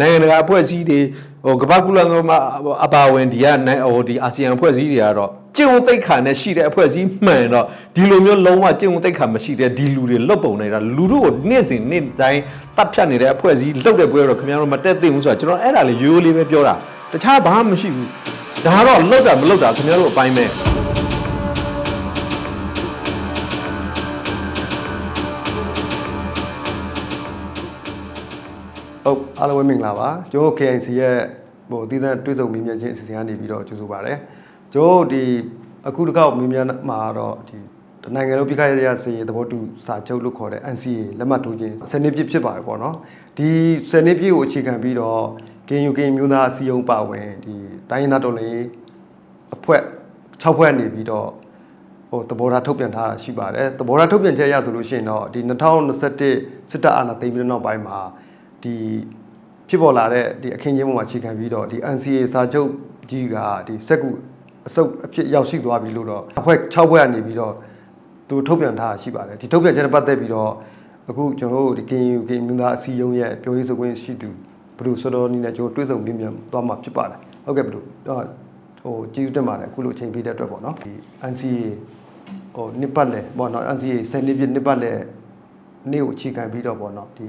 နိုင်ငံတကာအဖွဲ့အစည်းတွေဟိုကမ္ဘာကုလသမဂ္ဂအပါအဝင်ဒီကနိုင်ဟိုဒီအာဆီယံအဖွဲ့အစည်းတွေကတော့ကျင့်ဝတ်သိက္ခာနဲ့ရှိတဲ့အဖွဲ့အစည်းမှန်တော့ဒီလိုမျိုးလုံးဝကျင့်ဝတ်သိက္ခာမရှိတဲ့ဒီလူတွေလွတ်ပုံနေတာလူတို့ကိုနေ့စဉ်နေ့တိုင်းတပ်ဖြတ်နေတဲ့အဖွဲ့အစည်းလွတ်တဲ့ပွဲတော့ခင်ဗျားတို့မတက်သိဘူးဆိုတော့ကျွန်တော်အဲ့ဒါလေးရိုးရိုးလေးပဲပြောတာတခြားဘာမှမရှိဘူးဒါကတော့လွတ်တာမလွတ်တာခင်ဗျားတို့အပိုင်းပဲ ဟုတ်အားလုံးပဲမင်္ဂလာပါကျွန်တော် KIC ရဲ့ဟိုအသီးသန့်တွေ့ဆုံမြင်မြန်ခြင်းအစီအစဉ်ကနေပြီးတော့ကြိုဆိုပါရစေကျွန်တော်ဒီအခုတစ်ခေါက်မြင်မြန်မှာတော့ဒီတနိုင်ငံလုံးပြည်ခိုင်ရစေသဘောတူစာချုပ်လို့ခေါ်တဲ့ NCA လက်မှတ်ထိုးခြင်းစနစ်ပြည့်ဖြစ်ပါတယ်ပေါ့နော်ဒီစနစ်ပြည့်ကိုအခြေခံပြီးတော့ KNU ကမျိုးသားအစည်းအရုံးပါဝင်ဒီတိုင်းရင်းသားတော်လှန်ရေးအဖွဲ့6ဖွဲ့နေပြီးတော့ဟိုသဘောထားထုတ်ပြန်ထားတာရှိပါတယ်သဘောထားထုတ်ပြန်ချက်ရဆိုလို့ရှိရင်တော့ဒီ2021စစ်တပ်အာဏာသိမ်းပြီးတဲ့နောက်ပိုင်းမှာ ဒီဖြစ်ပေါ်လာတဲ့ဒီအခင်းချင်းပေါ်မှာအခြေခံပြီးတော့ဒီ NCA စာချုပ်ကြီးကဒီစက်ကူအစုပ်အဖြစ်ရောက်ရှိသွားပြီလို့တော့အဖွဲ့6ဖွဲ့ကနေပြီးတော့သူထုတ်ပြန်ထားတာရှိပါတယ်ဒီထုတ်ပြန်ချက်နဲ့ပတ်သက်ပြီးတော့အခုကျွန်တော်တို့ဒီ KNU ကမြို့သားအစည်းအရုံးရဲ့ပြောရေးဆိုခွင့်ရှိသူဘယ်လိုဆိုတော့နည်းနဲ့ကျွန်တော်တွေ့ဆုံမြင်မြန်သွားမှာဖြစ်ပါတယ်ဟုတ်ကဲ့ဘယ်လိုတော့ဟိုကျေးဇူးတင်ပါတယ်အခုလိုအချိန်ပေးတဲ့အတွက်ပေါ့နော်ဒီ NCA ဟိုနှစ်ပတ်လဲပေါ့နော် NCA ဆယ်နှစ်ပြည့်နှစ်ပတ်လဲနေ့ကိုအခြေခံပြီးတော့ပေါ့နော်ဒီ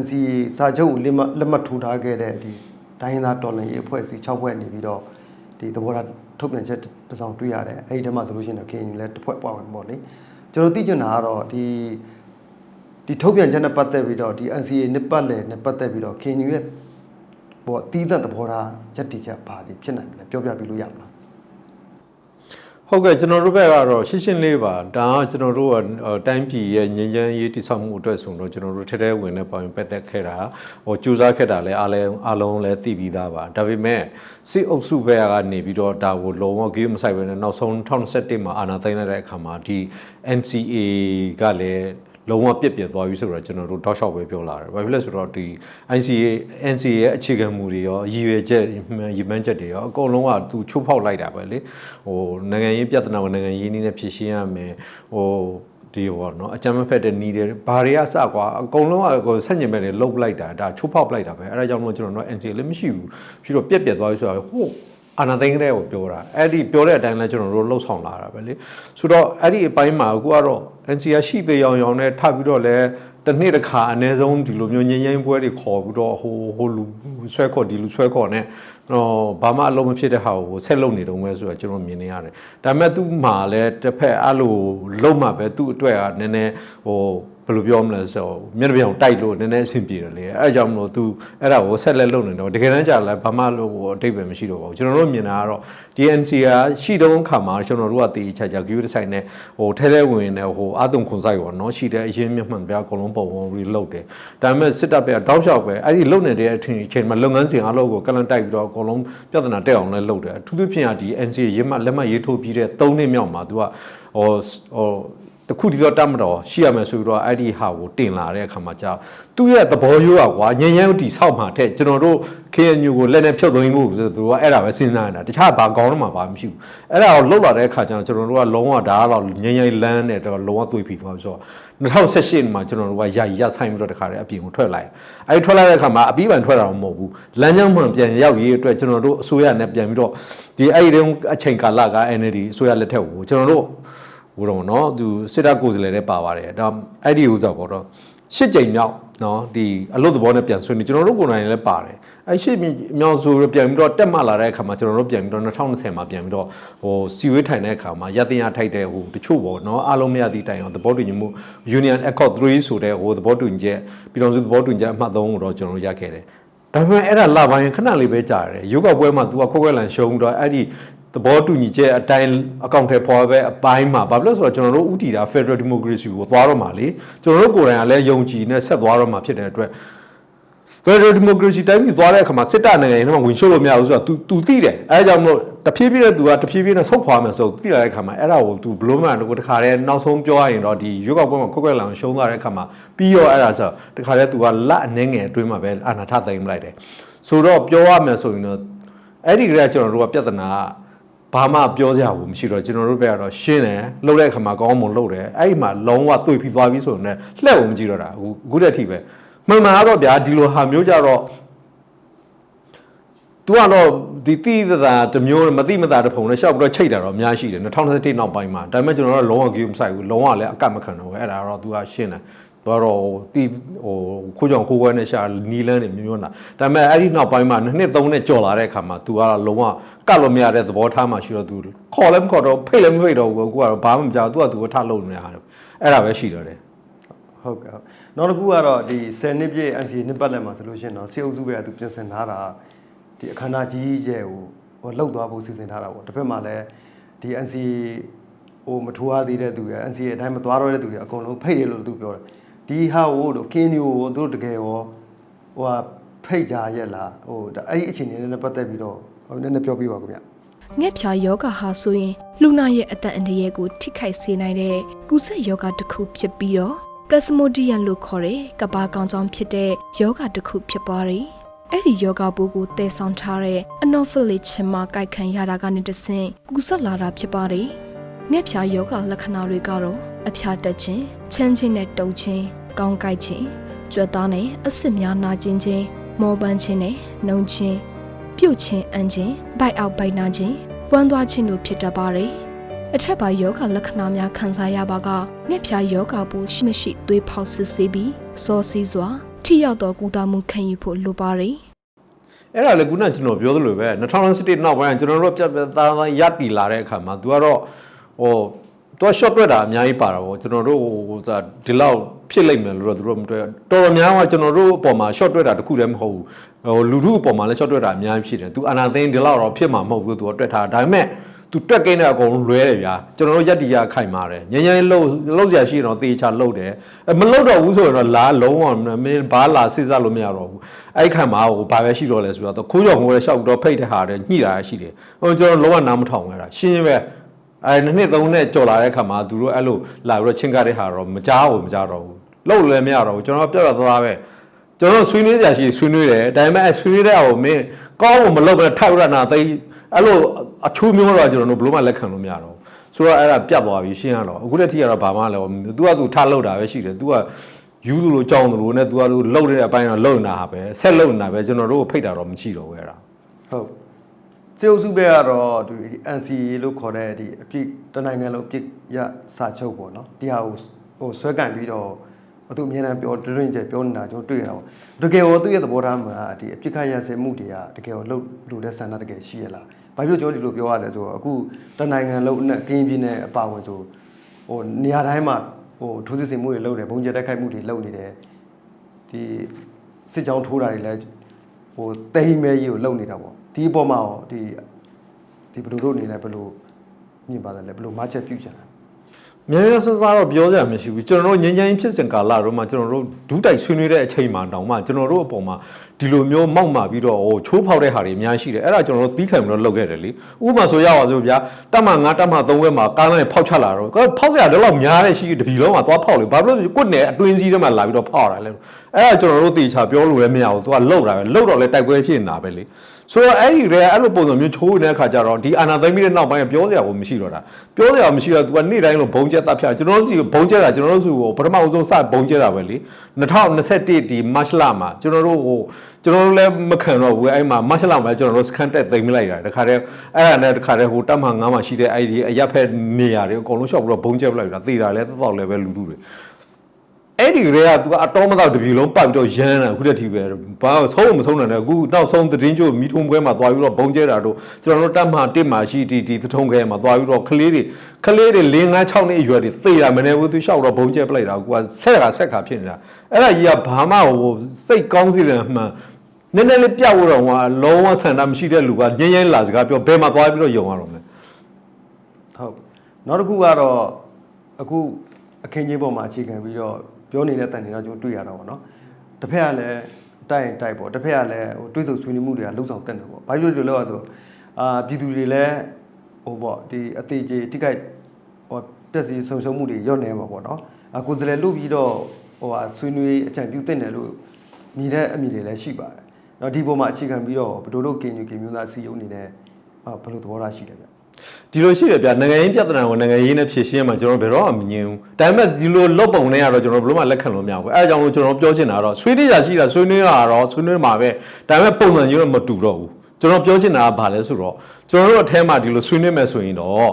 NCA စာချုပ်ကိုလက်မှတ်လက်မှတ်ထိုးထားခဲ့တဲ့ဒီတိုင်းရင်းသားတော်လှန်ရေးအဖွဲ့အစည်း6ဖွဲ့နေပြီးတော့ဒီသဘောထားထုတ်ပြန်ချက်တစ်စောင်တွေ့ရတယ်အဲ့ဒီထဲမှာဆိုလို့ရှိရင်တော့ KNU လည်းတစ်ဖွဲ့ပွားဝင်ပေါ့လေကျွန်တော်သိချင်တာကတော့ဒီဒီထုတ်ပြန်ချက်နဲ့ပတ်သက်ပြီးတော့ဒီ NCA နှစ်ပတ်လဲနဲ့ပတ်သက်ပြီးတော့ KNU ရဲ့ပေါ့အတီးသက်သဘောထားချက်တည်ချက်ပါလိဖြစ်နိုင်မလဲပြောပြပြလို့ရမလား ဟုတ်ကဲ့ကျွန်တော်တို့ဘက်ကတော့ရှင်းရှင်းလေးပါဒါကကျွန်တော်တို့ကအော်တိုင်းပြည်ရဲ့ငြိမ်းချမ်းရေးတည်ဆောက်မှုအတွက်ဆိုတော့ကျွန်တော်တို့ထဲထဲဝင်နေပါရင်ပတ်သက်ခဲ့တာဟိုကြိုးစားခဲ့တာလည်းအားလည်းအားလုံးလည်းသိပြီးသားပါဒါပေမဲ့စစ်အုပ်စုဘက်ကနေပြီးတော့ဒါကိုလုံးဝဂိမ်းမဆိုင်ဘဲနဲ့နောက်ဆုံး2021မှာအာဏာသိမ်းလိုက်တဲ့အခါမှာဒီ NCA ကလည်း လုံးဝပြက်ပြက်သွားပြီဆိုတော့ကျွန်တော်တို့တောက်လျှောက်ပဲပြောလာတယ်။ဘာဖြစ်လဲဆိုတော့ဒီ ICA NCA ရဲ့အခြေခံမူတွေရောရည်ရွယ်ချက်ရည်မှန်းချက်တွေရောအကုန်လုံးကသူချိုးဖောက်လိုက်တာပဲလေ။ဟိုနိုင်ငံရေးပြဿနာကိုနိုင်ငံရေးနည်းနဲ့ဖြေရှင်းရမယ်။ဟိုဒီဘောနော်အကြမ်းမဖက်တဲ့နီးတယ်ဘာတွေအစကွာအကုန်လုံးကဆက်ညင်မဲ့တွေလုတ်လိုက်တာဒါချိုးဖောက်လိုက်တာပဲအဲဒါကြောင့်မို့ကျွန်တော်တို့ NCA လည်းမရှိဘူးပြီးတော့ပြက်ပြက်သွားပြီဆိုတော့ဟို အာနာသိန်းကလေးကိုပြောတာအဲ့ဒီပြောတဲ့အတိုင်းလဲကျွန်တော်တို့လှုပ်ဆောင်လာတာပဲလေဆိုတော့အဲ့ဒီအပိုင်းမှာအခုကတော့ NCA ရှိသေးအောင်ရောင်နဲ့ထပ်ပြီးတော့လဲတစ်နှစ်တစ်ခါအနည်းဆုံးဒီလိုမျိုးငင်းငင်းပွဲတွေခေါ်ပြီးတော့ဟိုဟိုလူဆွဲခေါ်ဒီလူဆွဲခေါ်နဲ့ဟိုဘာမှအလုံးမဖြစ်တဲ့ဟာကိုဆက်လုပ်နေတုံးပဲဆိုတော့ကျွန်တော်မြင်နေရတယ်ဒါပေမဲ့သူ့မှာလည်းတစ်ဖက်အဲ့လိုလုံးမှပဲသူ့အတွက်ကနည်းနည်းဟို ဘယ်လိုပြောမလဲဆိုတော့မျက်နှာပြောင်တိုက်လို့နည်းနည်းအဆင်ပြေတယ်လေအဲအကြောင်းမလို့ तू အဲ့ဒါကိုဆက်လက်လုပ်နေတော့တကယ်တမ်းကြာလဲဘာမှလို့ဟိုအတိတ်ပဲမရှိတော့ပါဘူးကျွန်တော်တို့မြင်တာကတော့ DNC ကရှိတုံးခါမှာကျွန်တော်တို့ကတည်ချာချာ view တစ်ဆိုင်နဲ့ဟိုထဲထဲဝင်နေဟိုအာတုံခွန်ဆိုင်ပေါ့နော်ရှိတဲ့အရင်မြတ်မှန်ပြအကုန်လုံးပုံပုံပြီးလုပ်တယ်ဒါပေမဲ့စစ်တပ်ပဲတောက်လျှောက်ပဲအဲ့ဒီလုပ်နေတဲ့အထင်အချိန်မှာလုပ်ငန်းစဉ်အားလုံးကိုကလန်တိုက်ပြီးတော့အကုန်လုံးပြဿနာတက်အောင်လဲလုပ်တယ်အထူးသဖြင့်ကဒီ NCA ရမှလက်မှတ်ရေးထိုးပြီးတဲ့3နှစ်မြောက်မှာ तू ကဟိုဟို တခုတည်းတော့တတ်မတော်ရှိရမယ်ဆိုပြီးတော့အဲ့ဒီဟာကိုတင်လာတဲ့အခါမှာကြာသူ့ရဲ့သဘောရိုးอ่ะကွာညဉ့်ညမ်းတီဆောက်မှာတဲ့ကျွန်တော်တို့ KNU ကိုလက်နဲ့ဖြုတ်သိမ်းဖို့ဆိုသူကအဲ့ဒါပဲစဉ်းစားနေတာတခြားဘာကောင်းတော့မှဘာမှမရှိဘူးအဲ့ဒါကိုလှုပ်လာတဲ့အခါကျတော့ကျွန်တော်တို့ကလုံးဝဒါကတော့ညဉ့်ညမ်းလန်းနဲ့တော့လုံးဝသွေးဖီသွားပြီးဆိုတော့2018မှာကျွန်တော်တို့ကယာယီရဆိုင်ပြီးတော့တခါတည်းအပြင်ကိုထွက်လိုက်အဲ့ဒီထွက်လာတဲ့အခါမှာအပြီးပန်ထွက်တာမဟုတ်ဘူးလမ်းကြောင်းမှန်ပြန်ရောက်ရေးအတွက်ကျွန်တော်တို့အစိုးရနဲ့ပြန်ပြီးတော့ဒီအဲ့ဒီတုန်းအချိန်ကာလက NLD အစိုးရလက်ထက်ကိုကျွန်တော်တို့ ဟိုတော့เนาะသူစစ်တပ်ကိုယ်စားလှယ်တွေပါပါတယ်ဒါအဲ့ဒီဥစ္စာပေါ့တော့ရှစ်ကြိမ်မြောက်เนาะဒီအလုတ်သဘောနဲ့ပြန်ဆွေးနေကျွန်တော်တို့ကိုယ်တိုင်လည်းပါတယ်အဲ့ရှစ်မြောက်ဆိုပြန်ပြီးတော့တက်မှလာတဲ့အခါမှာကျွန်တော်တို့ပြန်ပြီးတော့2020မှာပြန်ပြီးတော့ဟိုစီဝေးထိုင်တဲ့အခါမှာရတင်ရထိုက်တဲ့ဟိုတချို့ပေါ့เนาะအားလုံးမရသည့်တိုင်အောင်သဘောတူညီမှု Union Accord 3ဆိုတဲ့ဟိုသဘောတူညီချက်ပြည်တော်စုသဘောတူညီချက်အမှတ်3ကိုတော့ကျွန်တော်တို့ရခဲ့တယ် ဒါပေမဲ့အဲ့ဒါလာပိုင်းခဏလေးပဲကြာတယ်ရုပ်ောက်ပွဲမှာ तू ကခွက်ခွက်လန်ရှုံးတော့အဲ့ဒီသဘောတူညီချက်အတိုင်းအကောင့်ထဲပေါ်ပဲအပိုင်းမှာဘာဖြစ်လို့လဲဆိုတော့ကျွန်တော်တို့ဥတီတာ Federal Democracy ကိုသွားတော့မှာလေကျွန်တော်တို့ကိုယ်တိုင်ကလည်းယုံကြည်နဲ့ဆက်သွားတော့မှာဖြစ်တဲ့အတွက် Federal Democracy တိုင်းပြည်သွားတဲ့အခါမှာစစ်တပ်နိုင်ငံရေးထဲမှာဝင်ရှုပ်လို့မရဘူးဆိုတော့ तू तू သိတယ်အဲဒါကြောင့်မလို့တဖြည်းဖြည်းနဲ့ तू ကတဖြည်းဖြည်းနဲ့ဆုတ်ခွာမယ်ဆိုသိလာတဲ့အခါမှာအဲ့ဒါကို तू ဘလို့မှန်တော့တခါတည်းနောက်ဆုံးပြောရရင်တော့ဒီရွက်ကောက်ပွဲမှာခွက်ခွက်လောင်ရှုံးသွားတဲ့အခါမှာပြီးရောအဲ့ဒါဆိုတခါတည်း तू ကလက်အနှဲငယ်အတွင်းမှာပဲအာဏာထသိမ်းပလိုက်တယ်ဆိုတော့ပြောရမယ်ဆိုရင်တော့အဲ့ဒီကလေးကကျွန်တော်တို့ကပြဿနာကဘာမှပြောစရာဘူးမရှိတော့ကျွန်တော်တို့ဘက်ကတော့ရှင်းတယ်လှုပ်တဲ့အခါမှာကောင်းမွန်လှုပ်တယ်အဲ့ဒီမှာလုံးဝသွေးပြီးသွားပြီးဆိုရင်လည်းလှက်အောင်မကြည့်တော့တာအခုအခုတည်းအထိပဲ မှန်မှန်ကတော့ဗျာဒီလိုဟာမျိုးကြတော့ तू ကတော့ဒီတိသတာတစ်မျိုးနဲ့မတိမတာတစ်ဖုံနဲ့ရှောက်ပြီးတော့ချိတ်တာတော့အများရှိတယ်2021နောက်ပိုင်းမှာဒါပေမဲ့ကျွန်တော်တို့ကလုံးဝ game မဆိုင်ဘူးလုံးဝလည်းအကတ်မခံတော့ဘူးအဲ့ဒါတော့ तू ကရှင်းတယ်သူကတော့တီဟိုခိုးကြောင်ခိုးခွဲနဲ့ရှာနီလန်းနေမျိုးမျိုးနာဒါပေမဲ့အဲ့ဒီနောက်ပိုင်းမှာနှစ်သုံးနဲ့ကြော်လာတဲ့အခါမှာ तू ကတော့လုံးဝကတ်လို့မရတဲ့သဘောထားမှရှိတော့ तू ခေါ်လည်းမခေါ်တော့ဖိတ်လည်းမဖိတ်တော့ဘူးကိုကတော့ဘာမှမကြောက် तू က तू ကထလို့နေတာအဲ့ဒါပဲရှိတော့တယ် ဟုတ်ကဲ့ဟုတ်နောက်တစ်ခုကတော့ဒီ10နှစ်ပြည့် NCA နှစ်ပတ်လည်မှာဆိုလို့ရှိရင်တော့စေအုပ်စုပဲသူပြင်ဆင်ထားတာဒီအခမ်းအနားကြီးကျယ်ကိုဟိုလှုပ်သွားဖို့စီစဉ်ထားတာပေါ့တစ်ဖက်မှာလည်းဒီ NCA ဟိုမထိုးရသေးတဲ့သူရ NCA အတိုင်းမသွားတော့တဲ့သူတွေအကုန်လုံးဖိတ်ရလို့သူပြောတယ်ဒီဟာကိုတို့ကင်းညိုကိုတို့တကယ်ရောဟိုဟာဖိတ်ကြရက်လားဟိုဒါအဲ့ဒီအခြေအနေနဲ့ပတ်သက်ပြီးတော့ဟိုနည်းနည်းပြောပြပါခင်ဗျငှက်ဖြာယောဂဟာဆိုရင်လူနာရဲ့အသက်အန္တရာယ်ကိုထိခိုက်စေနိုင်တဲ့ကုသယောဂတစ်ခုဖြစ်ပြီးတော့ plasmodium လို့ခေါ်တဲ့ကမ္ဘာကောင်ကြောင့်ဖြစ်တဲ့ယောဂတစ်ခုဖြစ်သွားတယ်။အဲ့ဒီယောဂပိုးကိုတည်ဆောင်ထားတဲ့ anopheles ချင်မှာကြိုက်ခံရတာကနေတဆင့်ကုသလာတာဖြစ်ပါတယ်။ငှက်ဖြာယောဂလက္ခဏာတွေကတော့အဖျားတက်ခြင်း၊ချမ်းခြင်းနဲ့တုပ်ခြင်း၊ကောင်းကိုက်ခြင်း၊ကြွက်သားနဲ့အဆစ်များနာကျင်ခြင်း၊မောပန်းခြင်းနဲ့နှုံခြင်းပြုတ်ခြင်းအန်ခြင်း၊ဘိုက်အောက်ဘိုက်နာခြင်း၊ဝမ်းသွားခြင်းတို့ဖြစ်တတ်ပါတယ်။ အထက်ပါယောဂလက္ခဏာများခံစားရပါကငှက်ဖြာယောဂပိုးရှိမရှိသွေးဖောက်စစ်ဆေးပြီးစောစီးစွာထိရောက်သောကုသမှုခံယူဖို့လိုပါတယ် အဲ့ဒါလေခုနကကျွန်တော်ပြောသလိုပဲ2017နောက်ပိုင်းကကျွန်တော်တို့ပြတ်ပြတ်သားသားရပ်တည်လာတဲ့အခါမှာ तू ကတော့ဟို तू short တွေ့တာအများကြီးပါတာပေါ့ကျွန်တော်တို့ဟိုစာဒီလောက်ဖြစ်လိမ့်မယ်လို့တော့သူတို့မတွေ့တော်တော်များများကကျွန်တော်တို့အပေါ်မှာ short တွေ့တာတခုတည်းမဟုတ်ဘူးဟိုလူထုအပေါ်မှာလည်း short တွေ့တာအများကြီးဖြစ်တယ် तू အနာသိန်းဒီလောက်တော့ဖြစ်မှာမဟုတ်ဘူး तू တွေ့ထားဒါပေမဲ့ तू တွက်ကိန်းတဲ့အကုန်လွဲတယ်ဗျာကျွန်တော်တို့ရက်တီရခိုင်ပါတယ်ညဉ့်ညဉ့်လှုပ်လှုပ်ရရှိရင်တော့တေချာလှုပ်တယ်အဲမလှုပ်တော့ဘူးဆိုရင်တော့လာလုံးဝမင်းဘာလာစစ်စားလို့မရတော့ဘူးအဲ့ခါမှာဟိုဘာပဲရှိတော့လဲဆိုတော့ခိုးကြောင်ခိုးရဲရှောက်တော့ဖိတ်တဲ့ဟာတဲ့ညှိတာရှိတယ်ဟိုကျွန်တော်လုံးဝနားမထောင်ရတာရှင်းရှင်းပဲအဲနှစ်နှစ်သုံးနှစ်ကြော်လာတဲ့ခါမှာသူတို့အဲ့လိုလာပြီးတော့ချင်းကားတဲ့ဟာတော့မကြားဘူးမကြားတော့ဘူးလှုပ်လည်းမရတော့ဘူးကျွန်တော်ပြတ်တော့သွားပဲကျွန်တော်ဆွေးနွေးကြရှိဆွေးနွေးတယ်ဒါပေမဲ့ဆွေးနွေးတဲ့အောင်မင်းကောင်းမလုပ်ဘဲထောက်ရနာသိ အဲ့လိုအချိုးမျိုးတော့ကျွန်တော်တို့ဘလို့မှလက်ခံလို့မရတော့ဘူးဆိုတော့အဲ့ဒါပြတ်သွားပြီရှင်းရတော့အခုလက်ထိကတော့ဘာမှလည်းသူကသူထလောက်တာပဲရှိတယ်သူကယူသူလိုကြောင်းသူလိုနဲ့သူကသူလှုပ်နေတဲ့အပိုင်းတော့လှုပ်နေတာပဲဆက်လှုပ်နေတာပဲကျွန်တော်တို့ဖိတ်တာတော့မရှိတော့ဘူးအဲ့ဒါဟုတ်စေုပ်စုဘက်ကတော့ဒီ NCA လို့ခေါ်တဲ့ဒီအပြစ်တနိုင်ငံလုံးအပြစ်ရစာချုပ်ပေါ့နော်တရားဟိုဟိုဆွဲကန်ပြီးတော့သူအမြဲတမ်းပြောတွင်ကျပြောနေတာကျွန်တော်တွေ့ရတာပေါ့တကယ်ရောသူ့ရဲ့သဘောထားမှာဒီအပြစ်ခတ်ရစဲမှုတွေကတကယ်ရောလှုပ်လို့တဲ့ဆန္ဒတကယ်ရှိရလား ဘာဖြစ်လို့ကျွန်တော်ဒီလိုပြောရလဲဆိုတော့အခုတနိုင်ငံလုံးနဲ့ကင်းပြင်းနဲ့အပါဝင်ဆိုဟိုနေရာတိုင်းမှာဟိုထိုးစစ်ဆင်မှုတွေလုပ်တယ်ဘုံကျဲတက်ခိုက်မှုတွေလုပ်နေတယ်ဒီစစ်ကြောင်းထိုးတာတွေလည်းဟိုတိမ်မဲကြီးကိုလုံနေတာပေါ့ဒီအပေါ်မှာရောဒီဒီဘယ်လိုလုပ်နေလဲဘယ်လိုမြင်ပါတယ်လဲဘယ်လိုမချက်ပြုတ်ကြလဲများများဆဆတော့ပြောကြမရှိဘူးကျွန်တော်တို့ငញ្ញင်းဖြစ်စဉ်ကာလတော့မှကျွန်တော်တို့ဒူးတိုက်ဆွေးနွေးတဲ့အချိန်မှာတောင်မှကျွန်တော်တို့အပေါ်မှာဒီလိုမျိုးမောက်မာပြီးတော့ဟိုချိုးဖောက်တဲ့ဟာတွေအများရှိတယ်အဲ့ဒါကျွန်တော်တို့သီးခံပြီးတော့လုပ်ခဲ့တယ်လေဥပမာဆိုရပါစို့ဗျာတက်မ9တက်မ3ဘက်မှာကားနဲ့ဖောက်ချလာတော့ဖောက်စရာတော့လောက်များတဲ့ရှိတပြီလုံးမှာသွားဖောက်လေဘာလို့လဲကိုယ့်နယ်အတွင်းစည်းထဲမှာလာပြီးတော့ဖောက်တာလဲအဲ့ဒါကျွန်တော်တို့တေချာပြောလို့လည်းမရဘူးသူကလှုပ်တာပဲလှုပ်တော့လည်းတိုက်ပွဲဖြစ်နေတာပဲလေဆိုတော့အဲ့ဒီတွေအဲ့လိုပုံစံမျိုးချိုးနေတဲ့အခါကျတော့ဒီအာနာသိမ့်ပြီးတဲ့နောက်ပိုင်းပြောစရာကိုမရှိတော့တာပြောစရာမရှိတော့ तू ကနေ့တိုင်းလို့ဘုံကျက်တပ်ဖြတ်ကျွန်တော်တို့စီဘုံကျက်တာကျွန်တော်တို့စီကိုပထမအဆုံးစဘုံကျက်တာပဲလေ2021ဒီမတ်လမှာကျွန်တော်တို့ဟိုကျွန်တော်တို့လည်းမခံတော့ဘူးအဲ့မှာမတ်လမှာကျွန်တော်တို့စကန်တက်သိမ်းလိုက်တာတခါတည်းအဲ့ဒါနဲ့တခါတည်းဟိုတပ်မ9မှာရှိတဲ့အဲ့ဒီအရက်ဖက်နေရာတွေအကုန်လုံးရှော့ပြီးတော့ဘုံကျက်လိုက်တာသေတာလည်းတောက်လည်းပဲလူလူတွေ အဲ့ဒီတွေကသူကအတော်မတော့တပြီလုံးပတ်ပြီးတော့ရမ်းတာအခုတည်းထိပဲဘာဆုံးမဆုံးနိုင်တယ်အခုနောက်ဆုံးသတင်းကျိုးမိထုံပွဲမှာသွားပြီးတော့ဘုံကျဲတာတို့ကျွန်တော်တို့တက်မှတစ်မှာရှိတီတီသထုံခဲမှာသွားပြီးတော့ကလေးတွေကလေးတွေ၄၅6နှစ်အရွယ်တွေသေတာမနေဘူးသူလျှောက်တော့ဘုံကျဲပလိုက်တာကိုကဆက်ကဆက်ခါဖြစ်နေတာအဲ့ဒါကြီးကဘာမှဟိုစိတ်ကောင်းစီတယ်မှန်နည်းနည်းလေးပြတ်ဖို့တော့ဟိုလုံးဝဆန္ဒမရှိတဲ့လူကငင်းငင်းလာစကားပြောဘယ်မှာသွားပြီးတော့ယုံရတော့မလဲဟုတ်နောက်တစ်ခုကတော့အခုအခင်းကြီးပေါ်မှာအခြေခံပြီးတော့ပြောနေတဲ့တန်တွေတော့ကျွန်တော်တွေ့ရတာပေါ့နော်တစ်ဖက်ကလည်းတိုက်ရင်တိုက်ပေါ့တစ်ဖက်ကလည်းဟိုတွေးဆုံဆွေးနွေးမှုတွေကလှုပ်ဆောင်တက်တယ်ပေါ့ဘာဖြစ်လို့ဒီလိုလဲဆိုအာပြည်သူတွေလည်းဟိုပေါ့ဒီအသေးကြီးတိကိုက်ဟိုပြက်စီဆုံရှုံမှုတွေရော့နေမှာပေါ့နော်အကိုယ်စလဲလုပြီးတော့ဟိုဟာဆွေးနွေးအကြံပြုတင်တယ်လို့မြည်တဲ့အမိတွေလည်းရှိပါတယ်။နော်ဒီပေါ်မှာအခြေခံပြီးတော့ဘယ်လိုလုပ်ကင်ယူကင်မျိုးသားစီယုံနေတဲ့အာဘယ်လိုသဘောထားရှိတယ်ဗျ။ ဒီလိုရှိတယ်ဗျနိုင်ငံရေးပြဿနာကိုနိုင်ငံရေးနဲ့ဖြေရှင်းမှာကျွန်တော်ဘယ်တော့မှမငြင်းဘူးဒါပေမဲ့ဒီလိုလုတ်ပုံနဲ့ကတော့ကျွန်တော်ဘယ်လိုမှလက်ခံလို့မရဘူးအဲအကြောင်းလို့ကျွန်တော်ပြောချင်တာကတော့ဆွေးနွေးကြရှိတာဆွေးနွေးတာတော့ဆွေးနွေးမှာပဲဒါပေမဲ့ပုံစံကြီးတော့မတူတော့ဘူးကျွန်တော်ပြောချင်တာကဘာလဲဆိုတော့ကျွန်တော်တို့အထဲမှာဒီလိုဆွေးနွေးမယ်ဆိုရင်တော့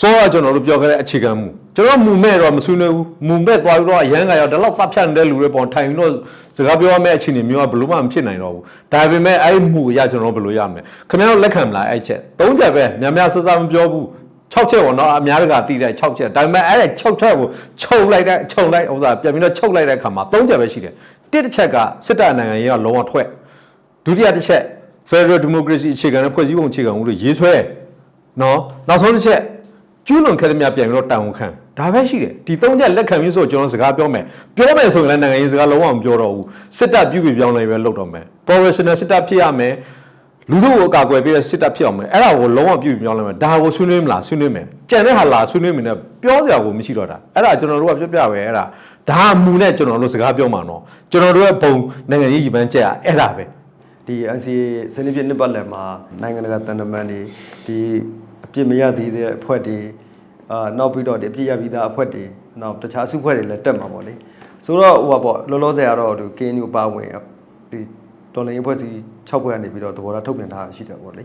စောကကျွန်တော်တို့ပြောခဲ့တဲ့အခြေခံမူ ကျွန်တော်မူမဲ့တော့မဆွေးနွေးဘူးမူမဲ့သွားပြီးတော့ရန်ကရောက်ဒီလောက်သတ်ဖြတ်နေတဲ့လူတွေပေါ်ထိုင်ပြီးတော့စကားပြောရမယ့်အခြေအနေမျိုးကဘယ်လို့မှမဖြစ်နိုင်တော့ဘူးဒါပေမဲ့အဲ့ဒီမူအရကျွန်တော်ဘယ်လိုရမလဲခင်ဗျားတို့လက်ခံမလားအဲ့ချက်၃ချက်ပဲများများဆဆမပြောဘူး6ချက်ပေါ့နော်အများတကာတည်တဲ့6ချက်ဒါပေမဲ့အဲ့ဒါ6ချက်ကိုချုပ်လိုက်တဲ့ချုပ်လိုက်ဥစ္စာပြန်ပြီးတော့ချုပ်လိုက်တဲ့အခါမှာ3ချက်ပဲရှိတယ်တစ်တစ်ချက်ကစစ်တပ်နိုင်ငံရေးကလုံးဝထွက်ဒုတိယတစ်ချက် Federal Democracy အခြေခံတဲ့ဖွဲ့စည်းပုံအခြေခံဥပဒေရေးဆွဲနော်နောက်ဆုံးတစ်ချက်ကျူးလွန်ခဲ့တဲ့များပြန်ပြီးတော့တာဝန်ခံ ဒါပဲရှိတယ်ဒီသုံးချက်လက်ခံပြီးဆိုကျွန်တော်စကားပြောမယ်ပြောမယ်ဆိုရင်လည်းနိုင်ငံရေးစကားလုံးဝမပြောတော့ဘူးစစ်တပ်ပြုပြီးပြောင်းလဲပဲလုပ်တော့မယ် professional စစ်တပ်ဖြစ်ရမယ်လူတို့ကိုအကာအကွယ်ပေးတဲ့စစ်တပ်ဖြစ်အောင်မယ်အဲ့ဒါကိုလုံးဝပြုပြီးပြောင်းလဲမယ်ဒါကိုဆွေးနွေးမလားဆွေးနွေးမယ်ကြံတဲ့ဟာလာဆွေးနွေးမယ်နဲ့ပြောစရာကိုမရှိတော့တာအဲ့ဒါကျွန်တော်တို့ကပြောပြပဲအဲ့ဒါဒါကမူနဲ့ကျွန်တော်တို့စကားပြောမှာနော်ကျွန်တော်တို့ရဲ့ဘုံနိုင်ငံရေးရည်ပန်းချက်อ่ะအဲ့ဒါပဲဒီ NCA စနစ်ပြည့်နှစ်ပတ်လည်မှာနိုင်ငံတကာတန်တမန်တွေဒီအပြစ်မရသေးတဲ့အဖွဲ့တွေ အာနောက်ပြီးတော့ဒီအပြစ်ရပြီးသားအဖွဲ့တွေနောက်တခြားအစုအဖွဲ့တွေလည်းတက်မှာပေါ့လေဆိုတော့ဟိုပါပေါ့လောလောဆယ်ကတော့ဒီ KNU ပါဝင်ဒီတော်လိုင်းအဖွဲ့စီ6ဖွဲ့ကနေပြီးတော့သဘောထားထုတ်ပြန်ထားတာရှိတယ်ပေါ့လေ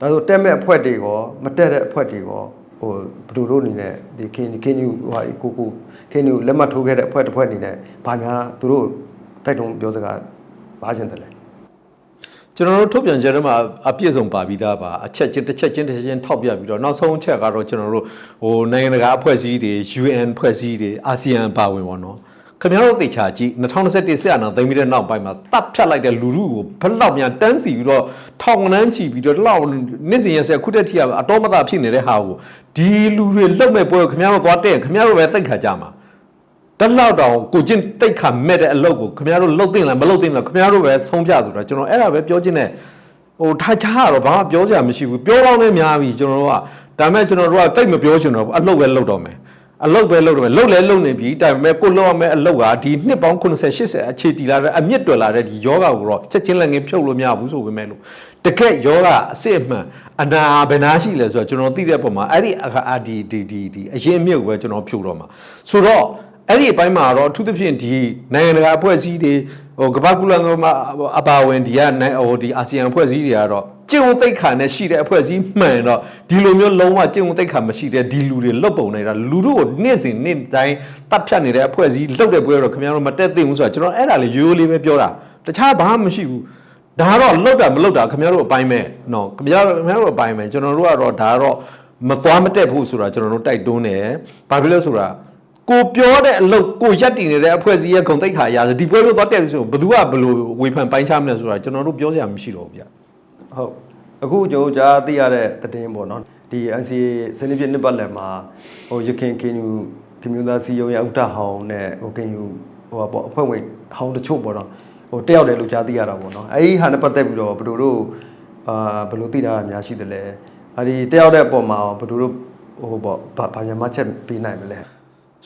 ဒါဆိုတက်မဲ့အဖွဲ့တွေရောမတက်တဲ့အဖွဲ့တွေရောဟိုဘယ်လိုတို့အနေနဲ့ဒီ KNU KNU ဟိုကိုကို KNU လက်မှတ်ထိုးခဲ့တဲ့အဖွဲ့တစ်ဖွဲ့အနေနဲ့ဘာများသူတို့တိုက်တွန်းပြောစကားဘာချင်တယ်လဲ ကျွန်တော်တို့ထုတ်ပြန်ချက်ထဲမှာအပြည့်စုံပါပြီးသားပါအချက်ချင်းတစ်ချက်ချင်းတစ်ချက်ချင်းထောက်ပြပြီးတော့နောက်ဆုံးအချက်ကတော့ကျွန်တော်တို့ဟိုနိုင်ငံတကာအဖွဲ့အစည်းတွေ UN အဖွဲ့အစည်းတွေ ASEAN ပါဝင်ပါတော့ခင်ဗျားတို့သိချာကြည့်2021ဆက်အနာသိမ်းပြီးတဲ့နောက်ပိုင်းမှာတပ်ဖြတ်လိုက်တဲ့လူလူကိုဘယ်လောက်များတန်းစီပြီးတော့ထောင်ကနန်းချီပြီးတော့ဒီလောက်နေ့စဉ်ရက်ဆက်ခုတက်ထိရအတော်မသာဖြစ်နေတဲ့ဟာကိုဒီလူတွေလုံမဲ့ပွဲကိုခင်ဗျားတို့သွားတဲ့ခင်ဗျားတို့ပဲသိခါကြမှာ တလောက်တောင်ကိုချင်းတိတ်ခါမဲ့တဲ့အလုပ်ကိုခင်ဗျားတို့လှုပ်သိမ့်လားမလှုပ်သိမ့်လားခင်ဗျားတို့ပဲဆုံးဖြတ်ဆိုတော့ကျွန်တော်အဲ့ဒါပဲပြောချင်တယ်ဟိုထားချားတော့ဘာမှပြောစရာမရှိဘူးပြောတော့လည်းများပြီကျွန်တော်တို့ကဒါမဲ့ကျွန်တော်တို့ကတိတ်မပြောချင်တော့ဘူးအလုပ်ပဲလုပ်တော့မယ်အလုပ်ပဲလုပ်တော့မယ်လုပ်လဲလုပ်နေပြီဒါပေမဲ့ကိုလုပ်ရမယ့်အလုပ်ကဒီနှစ်ပေါင်း80 80အခြေတည်လာတဲ့အမြင့်တွယ်လာတဲ့ဒီယောဂကိုတော့ချက်ချင်းလည်းငင်းဖြုတ်လို့မရဘူးဆိုပေမဲ့လို့တကက်ယောဂအစစ်အမှန်အနာဘယ်နာရှိလဲဆိုတော့ကျွန်တော်သိတဲ့ပုံမှာအဲ့ဒီအခါဒီဒီဒီဒီအရင်မြုပ်ပဲကျွန်တော်ဖြုတ်တော့မှာဆိုတော့ အဲ့ဒီအပိုင်းမှာတော့အထူးသဖြင့်ဒီနိုင်ငံတကာအဖွဲ့အစည်းတွေဟိုကမ္ဘာကုလသမဂ္ဂအပါဝင်ဒီကနိုင်ဟိုဒီအာဆီယံအဖွဲ့အစည်းတွေကတော့ကျင့်ဝတ်သိက္ခာနဲ့ရှိတဲ့အဖွဲ့အစည်းမှန်တော့ဒီလိုမျိုးလုံးဝကျင့်ဝတ်သိက္ခာမရှိတဲ့ဒီလူတွေလွတ်ပုံနေတာလူတို့ကိုနေ့စဉ်နေ့တိုင်းတပ်ဖြတ်နေတဲ့အဖွဲ့အစည်းလွတ်တဲ့ပွဲတော့ခင်ဗျားတို့မတက်သိဘူးဆိုတော့ကျွန်တော်အဲ့ဒါလေးရိုးရိုးလေးပဲပြောတာတခြားဘာမှမရှိဘူးဒါကတော့လွတ်တာမလွတ်တာခင်ဗျားတို့အပိုင်းပဲနော်ခင်ဗျားတို့ခင်ဗျားတို့အပိုင်းပဲကျွန်တော်တို့ကတော့ဒါကတော့မသွားမတက်ဘူးဆိုတာကျွန်တော်တို့တိုက်တွန်းတယ်ဘာဖြစ်လဲဆိုတာ ကိုပြောတဲ့အလုပ်ကိုရက်တည်နေတဲ့အဖွဲ့အစည်းရဲ့ဂုံတိတ်ခါအရာဆိုဒီပွဲလို့သွားတက်ပြီဆိုဘယ်သူကဘယ်လိုဝေဖန်ပိုင်းခြားမလဲဆိုတာကျွန်တော်တို့ပြောစရာမရှိတော့ဘူးဗျဟုတ်အခုကျွန်တော်ကြားသိရတဲ့သတင်းပေါ့နော်ဒီ NCA စနစ်ပြည့်နှစ်ပတ်လည်မှာဟိုရခင်ကင်းယူပြည်မျိုးသားစီယုံရဥတဟောင်းနဲ့ဟိုကင်းယူဟိုပေါ့အဖွဲ့ဝင်ဟောင်းတချို့ပေါ့နော်ဟိုတက်ရောက်တယ်လို့ကြားသိရတာပေါ့နော်အဲဒီဟာနဲ့ပတ်သက်ပြီးတော့ဘယ်လိုတို့အာဘယ်လိုသိတာများရှိတယ်လဲအဲဒီတက်ရောက်တဲ့အပေါ်မှာဘယ်လိုတို့ဟိုပေါ့ဗာညာမချက်ပေးနိုင်မလဲ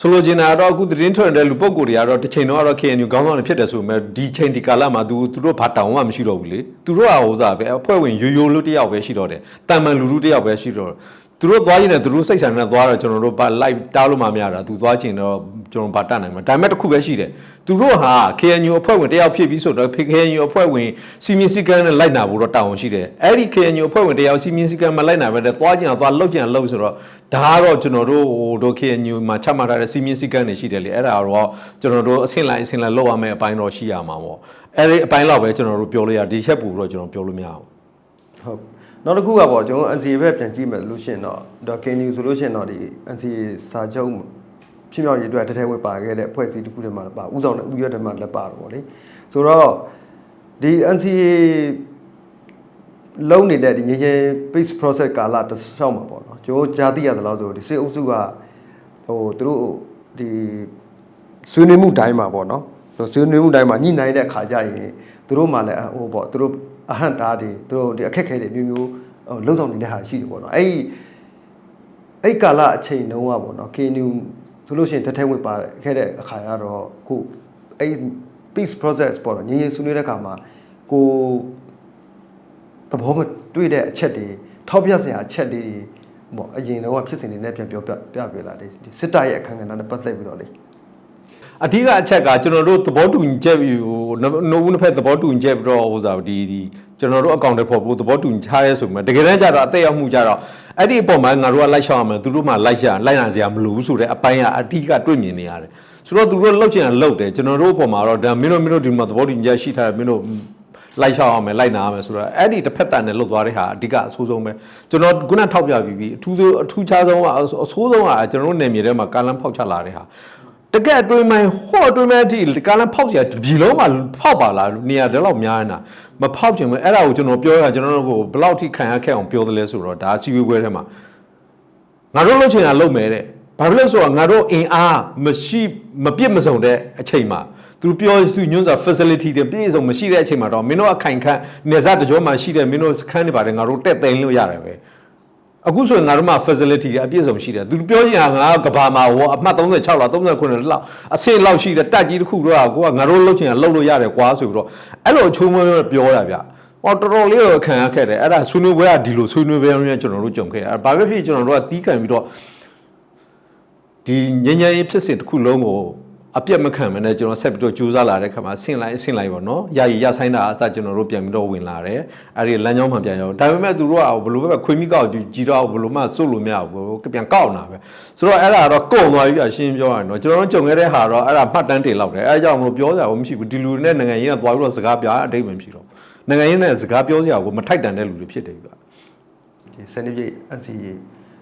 ဆိုလိုချင်တာကတော့အခုသတင်းထွက်နေတဲ့လူပုံကိုယ်တွေကတော့တစ်ချိန်တော့ကတော့ KNU ခေါင်းဆောင်တွေဖြစ်တယ်ဆိုပေမဲ့ဒီချိန်ဒီကာလမှာသူသူတို့ဘာတောင်းမှမရှိတော့ဘူးလေသူတို့ကဟိုစားပဲအဖွဲ့ဝင်ရိုးရိုးလို့တယောက်ပဲရှိတော့တယ်တာမန်လူလူတယောက်ပဲရှိတော့တယ် သူတို့သွားရင်လည်းသူတို့စိတ်ဆန္ဒနဲ့သွားတော့ကျွန်တော်တို့ဘာ live တားလို့မှမရတာသူသွားချင်တော့ကျွန်တော်ဘာတတ်နိုင်မှာဒါပေမဲ့တစ်ခုပဲရှိတယ်သူတို့ဟာ KNU အဖွဲ့ဝင်တယောက်ဖြစ်ပြီးဆိုတော့ KNU အဖွဲ့ဝင်စီမင်းစည်းကမ်းနဲ့လိုက်နာဖို့တော့တာဝန်ရှိတယ်အဲ့ဒီ KNU အဖွဲ့ဝင်တယောက်စီမင်းစည်းကမ်းမလိုက်နာပဲတဲ့သွားချင်အောင်သွားလှုပ်ချင်အောင်လှုပ်ဆိုတော့ဒါကတော့ကျွန်တော်တို့ဟိုတို့ KNU မှာချမှတ်ထားတဲ့စီမင်းစည်းကမ်းတွေရှိတယ်လေအဲ့ဒါတော့ကျွန်တော်တို့အဆင့်လိုက်အဆင့်လိုက်လုပ်ရမယ့်အပိုင်းတော့ရှိရမှာပေါ့အဲ့ဒီအပိုင်းတော့ပဲကျွန်တော်တို့ပြောလို့ရဒီချက်ပူတော့ကျွန်တော်ပြောလို့မရဘူး ဟုတ်နောက်တစ်ခုကပေါ့ကျွန်တော် NCA ဘက်ပြန်ကြည့်မယ်လို့ရှရင်တော့ဒါ KNU ဆိုလို့ရှရင်တော့ဒီ NCA စာချုပ်ဖြစ်မြောက်ရေးအတွက်တထဲဝင်ပါခဲ့တဲ့အဖွဲ့အစည်းတစ်ခုတည်းမှာလည်းပါဥဆောင်တဲ့ဥရွက်တည်းမှာလည်းပါတော့ဗောလေဆိုတော့ဒီ NCA လုံးနေတဲ့ဒီငင်းချင်း peace process ကာလတစ်လျှောက်မှာပေါ့နော်ကျွန်တော်ကြားသိရတယ်လို့ဆိုဒီစစ်အုပ်စုကဟိုသူတို့ဒီဆွေးနွေးမှုတိုင်းမှာပေါ့နော်ဆွေးနွေးမှုတိုင်းမှာညှိနှိုင်းတဲ့အခါကျရင်သူတို့မှလည်းဟိုပေါ့သူတို့ အဟန့်တားတွေသူတို့ဒီအခက်ခဲတွေမျိုးမျိုးဟိုလုံဆောင်နေတဲ့ဟာရှိတယ်ပေါ့နော်အဲ့ဒီအဲ့ကာလအချိန်တုန်းကပေါ့နော် KNU ဆိုလို့ရှိရင်တထဲဝင်ပါခဲ့တဲ့အခါကျတော့ခုအဲ့ peace process ပေါ့နော်ငြင်းငြင်းဆွေးနွေးတဲ့အခါမှာကိုသဘောမတွေ့တဲ့အချက်တွေထောက်ပြစရာအချက်လေးတွေပေါ့အရင်တော့ဖြစ်စဉ်တွေနဲ့ပြန်ပြောပြပြပြလာတယ်ဒီစစ်တပ်ရဲ့အခန်းကဏ္ဍနဲ့ပတ်သက်ပြီးတော့လေ အဓိကအချက်ကကျွန်တော်တို့သဘောတူညီချက်ပြီးဟိုနှုတ်ဦးနှစ်ဖက်သဘောတူညီချက်ပြီးတော့ဟိုစားဒီဒီကျွန်တော်တို့အကောင့်တွေပေါ်ဖို့သဘောတူညီထားရဲဆိုမှတကယ်တမ်းကျတော့အသက်ရောက်မှုကျတော့အဲ့ဒီအပေါ်မှာငါတို့ကလိုက်ရှောက်ရမယ်သူတို့မှလိုက်ရလိုက်နိုင်စရာမလိုဘူးဆိုတဲ့အပိုင်းကအတိကတွေ့မြင်နေရတယ်ဆိုတော့သူတို့လှုပ်ချင်တာလှုပ်တယ်ကျွန်တော်တို့အပေါ်မှာတော့ဒါမင်းတို့မင်းတို့ဒီမှာသဘောတူညီချက်ရှိထားတယ်မင်းတို့လိုက်ရှောက်အောင်မယ်လိုက်နာရမယ်ဆိုတော့အဲ့ဒီတစ်ဖက်တန်နဲ့လှုပ်သွားတဲ့ဟာအဓိကအဆိုးဆုံးပဲကျွန်တော်ခုနထောက်ပြပြီးပြီအထူးဆုံးအထူးခြားဆုံးကအဆိုးဆုံးကကျွန်တော်တို့နယ်မြေထဲမှာကာလန်ဖောက်ချလာတဲ့ဟာ တကက်အတွင်းမိုင်းဟော့အတွင်းမိုင်းအထိကာလန်ဖောက်စရာဒီလုံးမှာဖောက်ပါလားနေရာတလောက်များနေတာမဖောက်ချင်ဘူးအဲ့ဒါကိုကျွန်တော်ပြောရကျွန်တော်တို့ကိုဘလောက်ထိခံရခဲ့အောင်ပြောသလဲဆိုတော့ဒါစီဝေးပွဲထဲမှာငါတို့လုပ်ချင်တာလုပ်မယ်တဲ့ဘာဖြစ်လို့ဆိုတော့ငါတို့အင်အားမရှိမပြည့်မစုံတဲ့အချိန်မှာသူပြောသူညွှန်းစာ facility တွေပြည့်စုံမရှိတဲ့အချိန်မှာတော့မင်းတို့အခိုင်ခန့်နေစားတကြောမှာရှိတဲ့မင်းတို့စခန်းတွေပါတယ်ငါတို့တက်သိမ်းလို့ရတယ်ပဲ။ အခုဆိုရင်ငါတို့မှာ facility တွေအပြည့်စုံရှိတယ်သူပြောရင်ငါကကဘာမှာဟောအမှတ်36လောက်39လောက်အဆင့်လောက်ရှိတဲ့တက်ကြီးတစ်ခုတော့ကိုကငါတို့လှုပ်ချင်တာလှုပ်လို့ရတယ်ကွာဆိုပြီးတော့အဲ့လိုအချုံးမွေးပြောတာဗျဟောတော်တော်လေးတော့ခံရခဲ့တယ်အဲ့ဒါဆွေးနွေးပွဲကဒီလိုဆွေးနွေးပွဲမျိုးကျွန်တော်တို့ကြုံခဲ့အဲ့ဘာပဲဖြစ်ကျွန်တော်တို့ကတီးခံပြီးတော့ဒီငញ្ញရင်ဖြစ်စဉ်တစ်ခုလုံးကို အပြတ်မခံမနဲ့ကျွန်တော်ဆက်ပြီးတော့ကြိုးစားလာတဲ့ခါမှာဆင့်လိုက်ဆင့်လိုက်ပါတော့။ယာယီရဆိုင်တာအစကျွန်တော်တို့ပြန်ပြီးတော့ဝင်လာတယ်။အဲ့ဒီလမ်းကြောင်းမှပြန်ရောက်။ဒါပေမဲ့သူတို့ကဘယ်လိုပဲခွေးမိကောက်ကြီးတော့ဘယ်လိုမှစွတ်လို့မရဘူး။ပြန်ကောက်လာပဲ။ဆိုတော့အဲ့ဒါတော့ကုန်သွားပြီပြရှင်းပြောရရင်တော့ကျွန်တော်တို့ကြုံခဲ့တဲ့ဟာတော့အဲ့ဒါမှတ်တမ်းတင်လောက်တယ်။အဲ့ဒါကြောင့်မလို့ပြောကြဘူးမရှိဘူး။ဒီလူတွေနဲ့နိုင်ငံရေးကသွားပြီးတော့စကားပြအတိတ်မှမရှိတော့ဘူး။နိုင်ငံရေးနဲ့စကားပြောစရာကိုမထိုက်တန်တဲ့လူတွေဖြစ်တယ်ဗျ။ဒီစနေပြေ NCA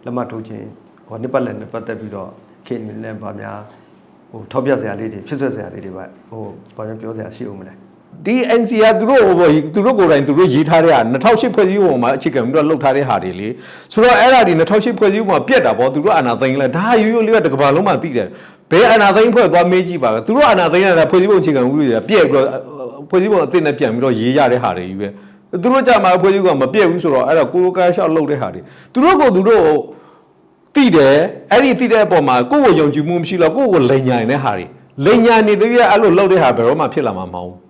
လက်မှတ်ထိုးခြင်းဟောနှစ်ပတ်လည်နဲ့ပတ်သက်ပြီးတော့ခေတ်အနေနဲ့ဗာများ ဟိုထောက်ပြစရာလေးတွေဖြစ်ဆွက်စရာလေးတွေပါဟိုဘာကြောင့်ပြောစရာရှိအောင်မလဲဒီ NCR သူတို့ဟိုသူတို့ကိုယ်တိုင်သူတို့ရေးထားတဲ့ဟာ2008ဖွဲ့စည်းပုံမှာအခြေခံပြီးတော့လှုပ်ထားတဲ့ဟာတွေလေဆိုတော့အဲ့ဒါဒီ2008ဖွဲ့စည်းပုံမှာပြက်တာပေါ့သူတို့အာဏာသိမ်းလဲဒါရိုးရိုးလေးကတကဘာလုံးမှာသိတယ်ဘယ်အာဏာသိမ်းဖွဲ့သွားမေးကြည့်ပါကသူတို့အာဏာသိမ်းရတာဖွဲ့စည်းပုံအခြေခံဥပဒေကပြက်ပြီးတော့ဖွဲ့စည်းပုံအသစ်နဲ့ပြန်ပြီးတော့ရေးရတဲ့ဟာတွေကြီးပဲသူတို့ကြမှာဖွဲ့စည်းပုံကမပြက်ဘူးဆိုတော့အဲ့ဒါကိုလိုကားရှောက်လှုပ်တဲ့ဟာတွေသူတို့ကသူတို့ သိတယ်အဲ့ဒီသိတဲ့အပေါ်မှာကိုယ့်ကိုယုံကြည်မှုမရှိတော့ကိုယ့်ကိုလိန်ညာနေတဲ့ဟာတွေလိန်ညာနေသေးရဲ့အဲ့လိုလှုပ်တဲ့ဟာဘယ်တော့မှဖြစ်လာမှာမဟုတ်ဘူး